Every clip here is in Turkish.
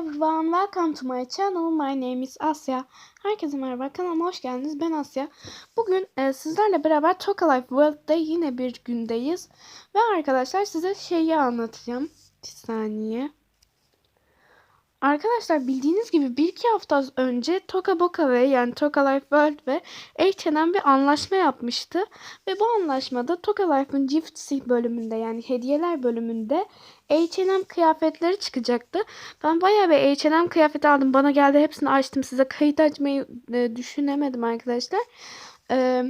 everyone, welcome to my channel. My name is Asya. Herkese merhaba, kanalıma hoş geldiniz. Ben Asya. Bugün e, sizlerle beraber Talk Alive World'da yine bir gündeyiz. Ve arkadaşlar size şeyi anlatacağım. Bir saniye. Arkadaşlar bildiğiniz gibi bir iki hafta önce Toka Boca ve yani Toka Life World ve H&M bir anlaşma yapmıştı. Ve bu anlaşmada Toka Life'ın Gifts bölümünde yani hediyeler bölümünde H&M kıyafetleri çıkacaktı. Ben bayağı bir H&M kıyafeti aldım. Bana geldi hepsini açtım. Size kayıt açmayı e, düşünemedim arkadaşlar. Ee,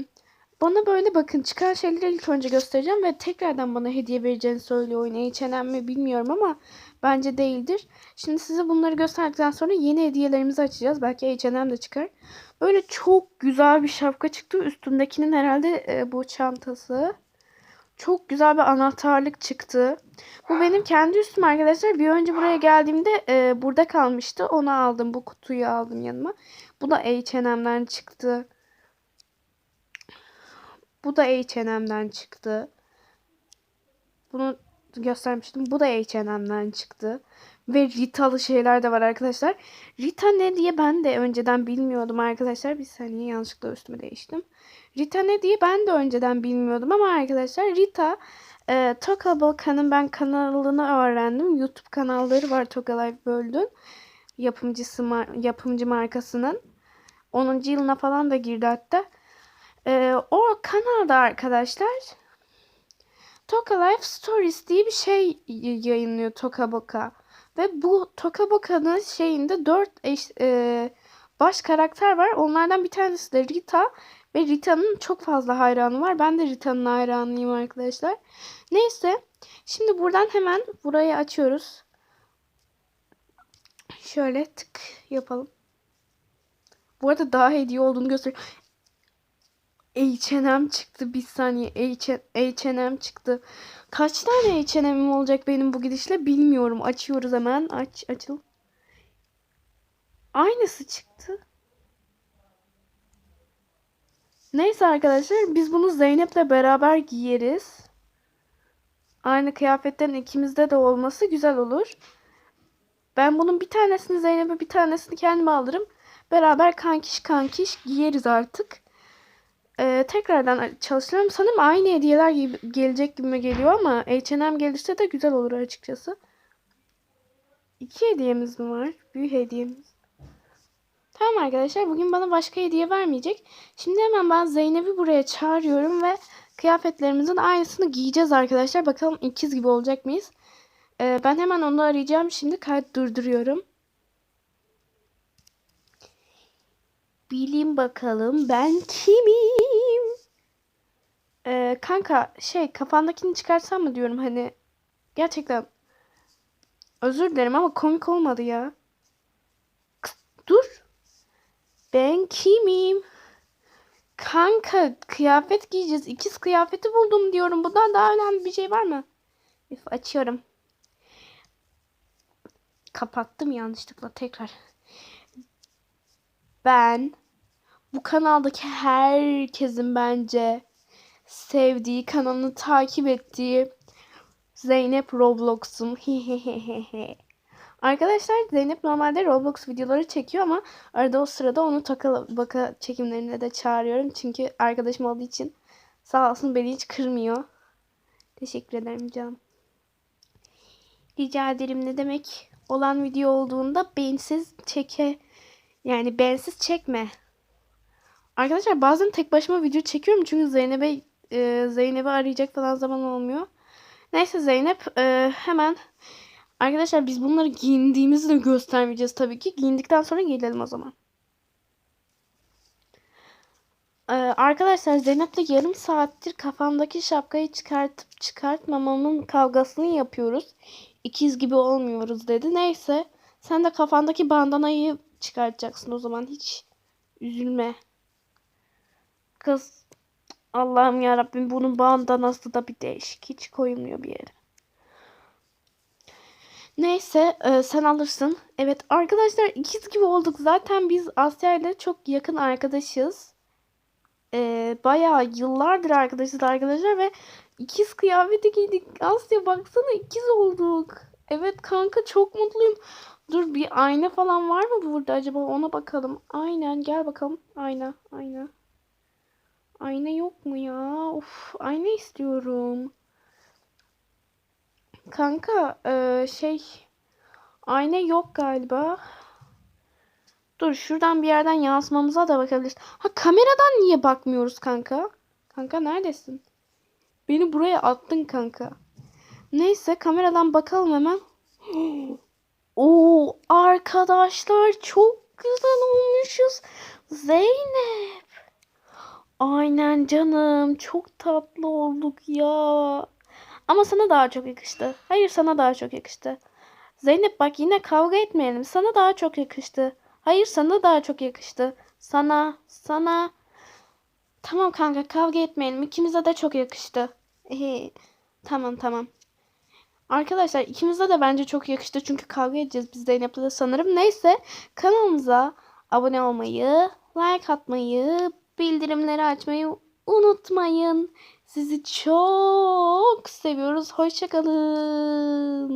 bana böyle bakın çıkan şeyleri ilk önce göstereceğim ve tekrardan bana hediye vereceğini söylüyor. H&M mi bilmiyorum ama bence değildir. Şimdi size bunları gösterdikten sonra yeni hediyelerimizi açacağız. Belki H&M de çıkar. Böyle çok güzel bir şapka çıktı. Üstündekinin herhalde e, bu çantası. Çok güzel bir anahtarlık çıktı. Bu benim kendi üstüm arkadaşlar. Bir önce buraya geldiğimde e, burada kalmıştı. Onu aldım. Bu kutuyu aldım yanıma. Bu da H&M'den çıktı. Bu da H&M'den çıktı. Bunu göstermiştim. Bu da H&M'den çıktı. Ve Rita'lı şeyler de var arkadaşlar. Rita ne diye ben de önceden bilmiyordum arkadaşlar. Bir saniye yanlışlıkla üstümü değiştim. Rita ne diye ben de önceden bilmiyordum ama arkadaşlar Rita e, Toka Balkan'ın ben kanalını öğrendim. YouTube kanalları var Toka Life World'ün. Yapımcısı, yapımcı markasının. 10. yılına falan da girdi hatta. E, o kanalda arkadaşlar Toka Life Stories diye bir şey yayınlıyor Toka Boka. Ve bu Toka Boka'nın şeyinde dört eş, e, baş karakter var. Onlardan bir tanesi de Rita. Ve Rita'nın çok fazla hayranı var. Ben de Rita'nın hayranıyım arkadaşlar. Neyse. Şimdi buradan hemen burayı açıyoruz. Şöyle tık yapalım. Bu arada daha hediye olduğunu gösteriyor. H&M çıktı bir saniye. H&M çıktı. Kaç tane H&M'im olacak benim bu gidişle bilmiyorum. Açıyoruz hemen. Aç açıl. Aynısı çıktı. Neyse arkadaşlar biz bunu Zeynep'le beraber giyeriz. Aynı kıyafetten ikimizde de olması güzel olur. Ben bunun bir tanesini Zeynep'e bir tanesini kendime alırım. Beraber kankiş kankiş giyeriz artık. Ee, tekrardan çalışıyorum. Sanırım aynı hediyeler gibi, gelecek gibi geliyor ama H&M gelirse de güzel olur açıkçası. İki hediyemiz mi var? Büyük hediyemiz. Tamam arkadaşlar bugün bana başka hediye vermeyecek. Şimdi hemen ben Zeynep'i buraya çağırıyorum ve kıyafetlerimizin aynısını giyeceğiz arkadaşlar. Bakalım ikiz gibi olacak mıyız? Ee, ben hemen onu arayacağım. Şimdi kayıt durduruyorum. Bilin bakalım ben kimim? Ee, kanka şey kafandakini çıkarsam mı diyorum hani. Gerçekten özür dilerim ama komik olmadı ya. Dur. Ben kimim? Kanka kıyafet giyeceğiz. İkiz kıyafeti buldum diyorum. Bundan daha önemli bir şey var mı? Üf, açıyorum. Kapattım yanlışlıkla tekrar. Ben bu kanaldaki herkesin bence sevdiği, kanalını takip ettiği Zeynep Roblox'un. Arkadaşlar Zeynep normalde Roblox videoları çekiyor ama arada o sırada onu taka baka çekimlerine de çağırıyorum. Çünkü arkadaşım olduğu için sağ olsun beni hiç kırmıyor. Teşekkür ederim canım. Rica ederim ne demek olan video olduğunda bensiz çeke yani bensiz çekme. Arkadaşlar bazen tek başıma video çekiyorum çünkü Zeynep'e e, Zeynep'i arayacak falan zaman olmuyor. Neyse Zeynep e, hemen Arkadaşlar biz bunları giyindiğimizi de göstermeyeceğiz tabii ki. Giyindikten sonra gelelim o zaman. Ee, arkadaşlar Zeynep'le yarım saattir kafamdaki şapkayı çıkartıp çıkartmamamın kavgasını yapıyoruz. İkiz gibi olmuyoruz dedi. Neyse sen de kafandaki bandanayı çıkartacaksın o zaman hiç üzülme. Kız Allah'ım yarabbim bunun bandanası da bir değişik. Hiç koyulmuyor bir yere. Neyse e, sen alırsın. Evet arkadaşlar ikiz gibi olduk. Zaten biz Asya ile çok yakın arkadaşız. E, bayağı yıllardır arkadaşız arkadaşlar ve ikiz kıyafeti giydik. Asya baksana ikiz olduk. Evet kanka çok mutluyum. Dur bir ayna falan var mı burada acaba ona bakalım. Aynen gel bakalım. Ayna ayna. Ayna yok mu ya? Of ayna istiyorum. Kanka eee, şey ayna yok galiba. Dur şuradan bir yerden yansımamıza da bakabiliriz. Ha kameradan niye bakmıyoruz kanka? Kanka neredesin? Beni buraya attın kanka. Neyse kameradan bakalım hemen. Oo arkadaşlar çok güzel olmuşuz. Zeynep. Aynen canım. Çok tatlı olduk ya. Ama sana daha çok yakıştı. Hayır sana daha çok yakıştı. Zeynep bak yine kavga etmeyelim. Sana daha çok yakıştı. Hayır sana daha çok yakıştı. Sana, sana. Tamam kanka kavga etmeyelim. İkimize de çok yakıştı. Ehe, tamam tamam. Arkadaşlar ikimize de bence çok yakıştı. Çünkü kavga edeceğiz biz Zeynep'le sanırım. Neyse kanalımıza abone olmayı, like atmayı, bildirimleri açmayı unutmayın. Sizi çok seviyoruz. Hoşçakalın.